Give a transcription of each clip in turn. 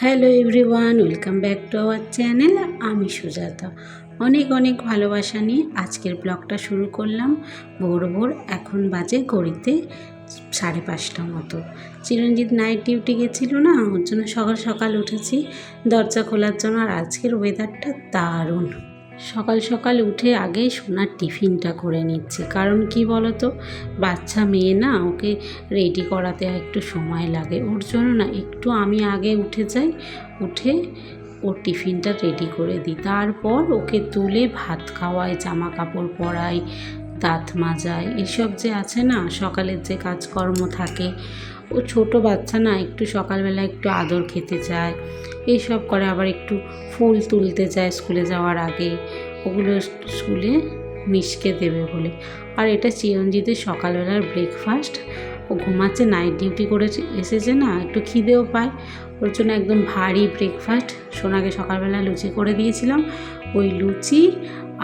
Hello everyone, welcome back to our channel. আমি সুজাতা। অনেক অনেক ভালোবাসা নিয়ে আজকের ব্লগটা শুরু করলাম। ভোর ভোর, এখন বাজে ঘড়িতে সাড়ে পাঁচটা মতো। চিরঞ্জিত নাইট ডিউটি গেছিল না, ওর জন্য সকাল সকাল উঠেছি। দরজা খোলার জন্য আর আজকের ওয়েদারটা দারুণ। সকাল সকাল উঠে আগে সোনার টিফিনটা করে নিচ্ছে। কারণ কি বলতো? বাচ্চা মেয়ে না, ওকে রেডি করাতে একটু সময় লাগে। ওর জন্য না, একটু আমি আগে উঠে যাই, উঠে ওর টিফিনটা রেডি করে দিই। তারপর ওকে তুলে ভাত খাওয়াই জামা কাপড় পরাই দাঁত মাজাই। এসব যে আছে না, সকালের যে কাজকর্ম থাকে, ও ছোট বাচ্চা না, একটু সকালবেলা একটু আদর খেতে চায়। এইসব করে আবার একটু ফুল তুলতে যায় স্কুলে যাওয়ার আগে। ওগুলো স্কুলে মিশকে দেবে বলে। আর এটা চিরঞ্জিতের সকালবেলার ব্রেকফাস্ট ও ঘুমাচ্ছে নাইট ডিউটি করে এসেছে না, একটু খিদেও পায়। ওর জন্য একদম ভারী ব্রেকফাস্ট সোনাকে সকালবেলা লুচি করে দিয়েছিলাম, ওই লুচি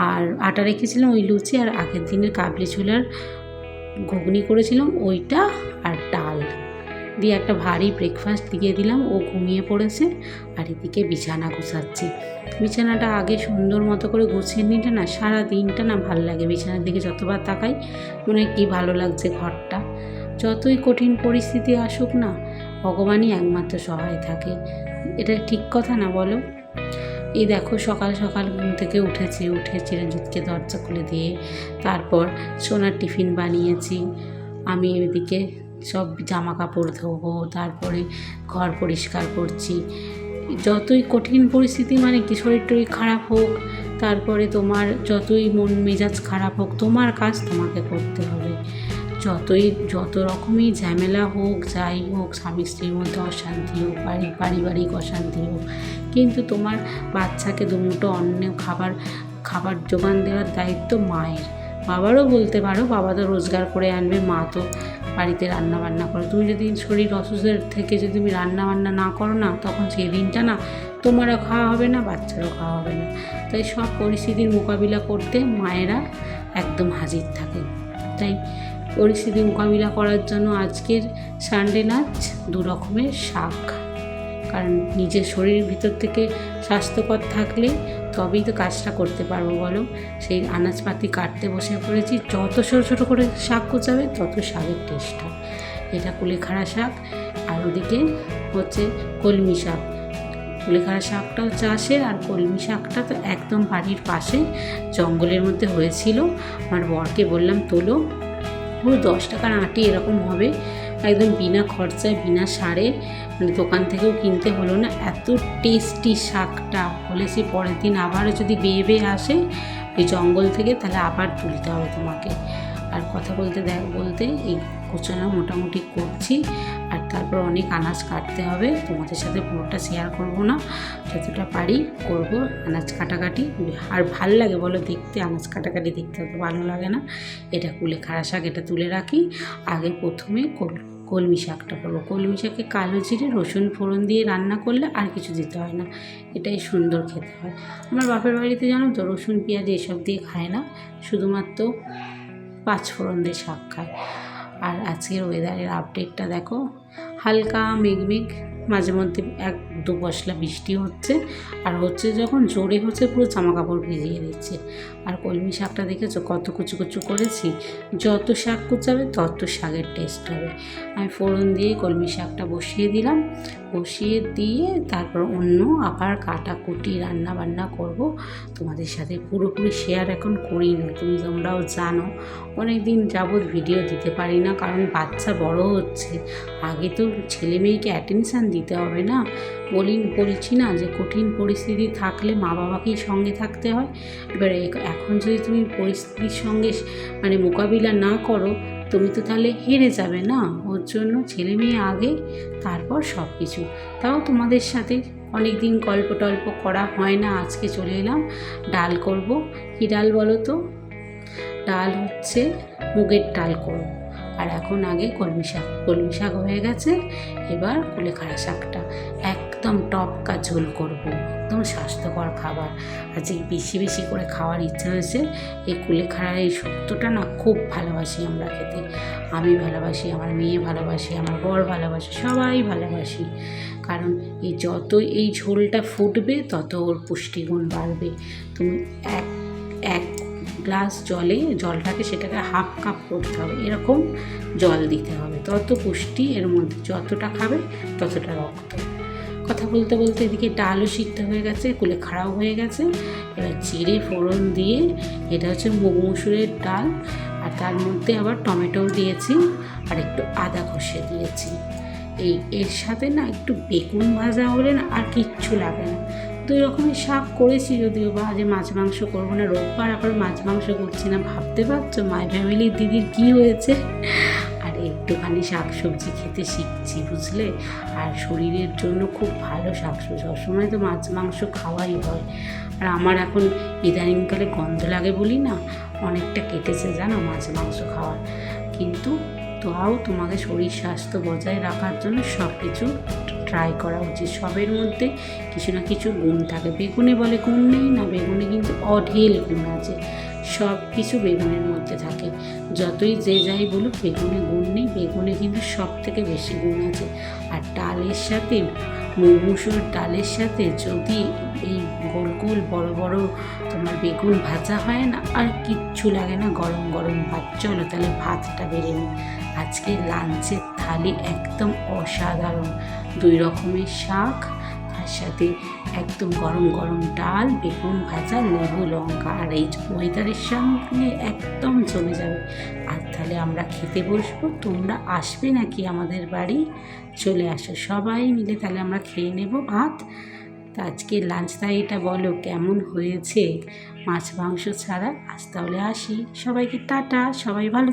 আর আটা রেখেছিলাম, ওই লুচি আর আগের দিনের কাবলি ছোলার ঘুগনি করেছিলাম, ওইটা দিয়ে একটা ভারী ব্রেকফাস্ট দিয়ে দিলাম, ও ঘুমিয়ে পড়েছে আর এদিকে বিছানা গুছাচ্ছি। বিছানাটা আগে সুন্দর মতো করে গুছিয়ে নিলে না সারা দিনটা না ভালো লাগে বিছানার দিকে যতবার তাকাই, মনে হয় কী ভালো লাগছে ঘরটা। যতই কঠিন পরিস্থিতি আসুক না, ভগবানই একমাত্র সহায় থাকে। এটা ঠিক কথা না বলো? এই দেখো সকাল সকাল ঘুম থেকে উঠেছি, উঠে চিরঞ্জিতকে দরজা খুলে দিয়ে তারপর সোনার টিফিন বানিয়েছি। আমি এদিকে সব জামা কাপড় ধোবো, তারপরে ঘর পরিষ্কার করছি। যতই কঠিন পরিস্থিতি মানে কি শরীর টরীর খারাপ হোক, তারপরে তোমার যতই মন মেজাজ খারাপ হোক, তোমার কাজ তোমাকে করতে হবে। যতই, যত রকমই ঝামেলা হোক, যাই হোক, স্বামী স্ত্রীর মধ্যে অশান্তি হোক পারিবারিক অশান্তি হোক, কিন্তু তোমার বাচ্চাকে দুমুটো অন্য খাবার খাবার জোগান দেওয়ার দায়িত্ব মায়ের। বাবারও বলতে পারো, বাবা তো রোজগার করে আনবে, মা তো বাড়িতে রান্না বান্না করো। তুমি যদি শরীর অসুস্থের থেকে যদি তুমি রান্না বান্না না করো না, তখন সেই দিনটা না তোমারও খাওয়া হবে না, বাচ্চারও খাওয়া হবে না। তাই সব পরিস্থিতির মোকাবিলা করতে মায়েরা একদম হাজির থাকে তাই পরিস্থিতি মোকাবিলা করার জন্য আজকের সানডে নাচ দু রকমের শাক। কারণ নিজের শরীরের ভিতর থেকে স্বাস্থ্যকর থাকলে তবেই তো কাজটা করতে পারব, বলো। সেই আনাজপাতি কাটতে বসে পড়েছি। যত ছোটো ছোটো করে শাক কুচাবে, তত শাকের টেস্ট হয় এটা কুলেখাড়া শাক। আর ওদিকে হচ্ছে কলমি শাক। কুলেখাড়া শাকটাও চাষের আর কলমি শাকটা তো একদম বাড়ির পাশে জঙ্গলের মধ্যে হয়েছিল। আমার বরকে বললাম, তোলো। পুরো দশ টাকার আটি এরকম হবে। একদম বিনা খরচায়, বিনা সারে মানে দোকান থেকেও কিনতে হলো না। এত টেস্টি শাকটা। বলেছি পরের দিন আবারও যদি বেয়ে বেয়ে আসে ওই জঙ্গল থেকে তাহলে আবার তুলতে হবে তোমাকে। আর কথা বলতে দেখ বলতে এই কোচানো মোটামুটি করছি। আর তারপর অনেক আনাজ কাটতে হবে। তোমাদের সাথে পুরোটা শেয়ার করব না। যতটা পারি করব আনাজ কাটাকাটি। আর ভালো লাগে বলো দেখতে, আনাজ কাটাকাটি দেখতে অত ভালো লাগে না। এটা কুলে খাড়া শাক, এটা তুলে রাখি। আগে প্রথমে কলমি শাকটা করব। কলমি শাকে কালো জিরে, রসুন ফোড়ন দিয়ে রান্না করলে আর কিছু দিতে হয় না। এটাই সুন্দর খেতে হয়। আমার বাপের বাড়িতে জানো তো, রসুন, পেঁয়াজ এসব দিয়ে খায় না। শুধুমাত্র পাঁচ ফোড়ন দিয়ে শাক খায়। আর আজকের ওয়েদারের আপডেটটা দেখো, হালকা মেঘমেঘ। মাঝে মধ্যে এক দু পশলা বৃষ্টি হচ্ছে। আর হচ্ছে যখন জোরে হচ্ছে পুরো জামা কাপড় ভিজিয়ে দিচ্ছে। আর কলমি শাকটা দেখেছ কত কুচু কুচু করেছি? যত শাক কুচাবে তত শাকের টেস্ট হবে। আমি ফোড়ন দিয়ে কলমি শাকটা বসিয়ে দিলাম। বসিয়ে দিয়ে তারপর অন্য আবার কাটাকুটি রান্না বান্না করব। তোমাদের সাথে পুরোপুরি শেয়ার এখন করি না তুমি তোমরাও জানো অনেক দিন যাবৎ ভিডিও দিতে পারি না, কারণ বাচ্চা বড় হচ্ছে। আগে তো ছেলে মেয়েকে অ্যাটেনশান দিতে হবে না। বলি, বলছি না যে কঠিন পরিস্থিতি থাকলে মা বাবাকেই সঙ্গে থাকতে হয়। এবারে এখন যদি তুমি পরিস্থিতির সঙ্গে মানে মোকাবিলা না করো, তুমি তো তাহলে হেরে যাবে না। ওর জন্য ছেলে মেয়ে আগে, তারপর সব কিছু তাও তোমাদের সাথে অনেক দিন গল্প টল্প করা হয় না, আজকে চলে এলাম। ডাল করব। কী ডাল বলো তো? ডাল হচ্ছে মুগের ডাল করব। আর এখন আগে কলমি শাক। কলমি শাক হয়ে গেছে, এবার কুলেখাড়া শাকটা। একদম টপকা ঝোল করব, একদম স্বাস্থ্যকর খাবার। আজকে বেশি বেশি করে খাওয়ার ইচ্ছা হয়েছে, এই কুলেখাড়ার এই শুক্তোটা না খুব ভালোবাসি আমরা খেতে। আমি ভালোবাসি, আমার মেয়ে ভালোবাসি, আমার বর ভালোবাসে, সবাই ভালোবাসি। কারণ এই যত এই ঝোলটা ফুটবে, তত ওর পুষ্টিগুণ বাড়বে। তুমি এক এক গ্লাস জলে জলটাকে সেটাকে হাফ কাপ করতে হবে। এরকম জল দিতে হবে। তত পুষ্টি এর মধ্যে যতটা খাবে ততটা রক্ত। কথা বলতে বলতে এদিকে ডালও সিদ্ধ হয়ে গেছে, কুলে খাড়াও হয়ে গেছে। এবার জিরে ফোড়ন দিয়ে এটা হচ্ছে মুগ মুসুরের ডাল, আর তার মধ্যে আবার টমেটোও দিয়েছি আর একটু আদা ঘষে দিয়েছি। এই এর সাথে না একটু বেগুন ভাজা হলে না আর কিচ্ছু লাগে না। দুই রকমের শাক করেছি যদিও বা আজ মাছ মাংস করব না, রোববার আবার মাছ মাংস করছি না, ভাবতে পারছ? মাই ফ্যামিলির দিদির কী হয়েছে? আর একটুখানি শাক সবজি খেতে শিখছি, বুঝলে? আর শরীরের জন্য খুব ভালো শাক সবজি সবসময় তো মাছ মাংস খাওয়াই হয়। আর আমার এখন ইদানিংকালে গন্ধ লাগে বলি না, অনেকটা কেটেছে জানো মাছ মাংস খাওয়ার। কিন্তু তাও তোমাকে শরীর স্বাস্থ্য বজায় রাখার জন্য সব কিছু ট্রাই করা উচিত। সবের মধ্যে কিছু না কিছু গুণ থাকে। বেগুনে বলে গুণ নেই, না বেগুনে কিন্তু অঢেল গুণ আছে। সব কিছু বেগুনের মধ্যে থাকে। যতই যে যাই বলুক, বেগুনে গুণ নেই, বেগুনে কিন্তু সব থেকে বেশি গুণ আছে। আর ডালের সাথে মুসুর ডালের সাথে যদি এই গোল গোল বড় বড় তোমার বেগুন ভাজা হয় না, আর কিচ্ছু লাগে না, গরম গরম ভাত, চলো তাহলে ভাতটা বেড়ে নিই। আজকে লাঞ্চের থালি একদম অসাধারণ। দুই রকমের শাক, তার সাথে একদম গরম গরম ডাল, বেগুন ভাজা, লেবু, লঙ্কা, আর এই ওয়েদারের সঙ্গে একদম জমে যাবে। আর তাহলে আমরা খেতে বসবো, তোমরা আসবে নাকি আমাদের বাড়ি? চলে আসো, সবাই মিলে তাহলে আমরা খেয়ে নেব ভাত। তা আজকে লাঞ্চ এটা বলো, কেমন হয়েছে? মাছ, মাংস ছাড়া? আজ তাহলে আসি। সবাইকে টাটা, সবাই ভালো।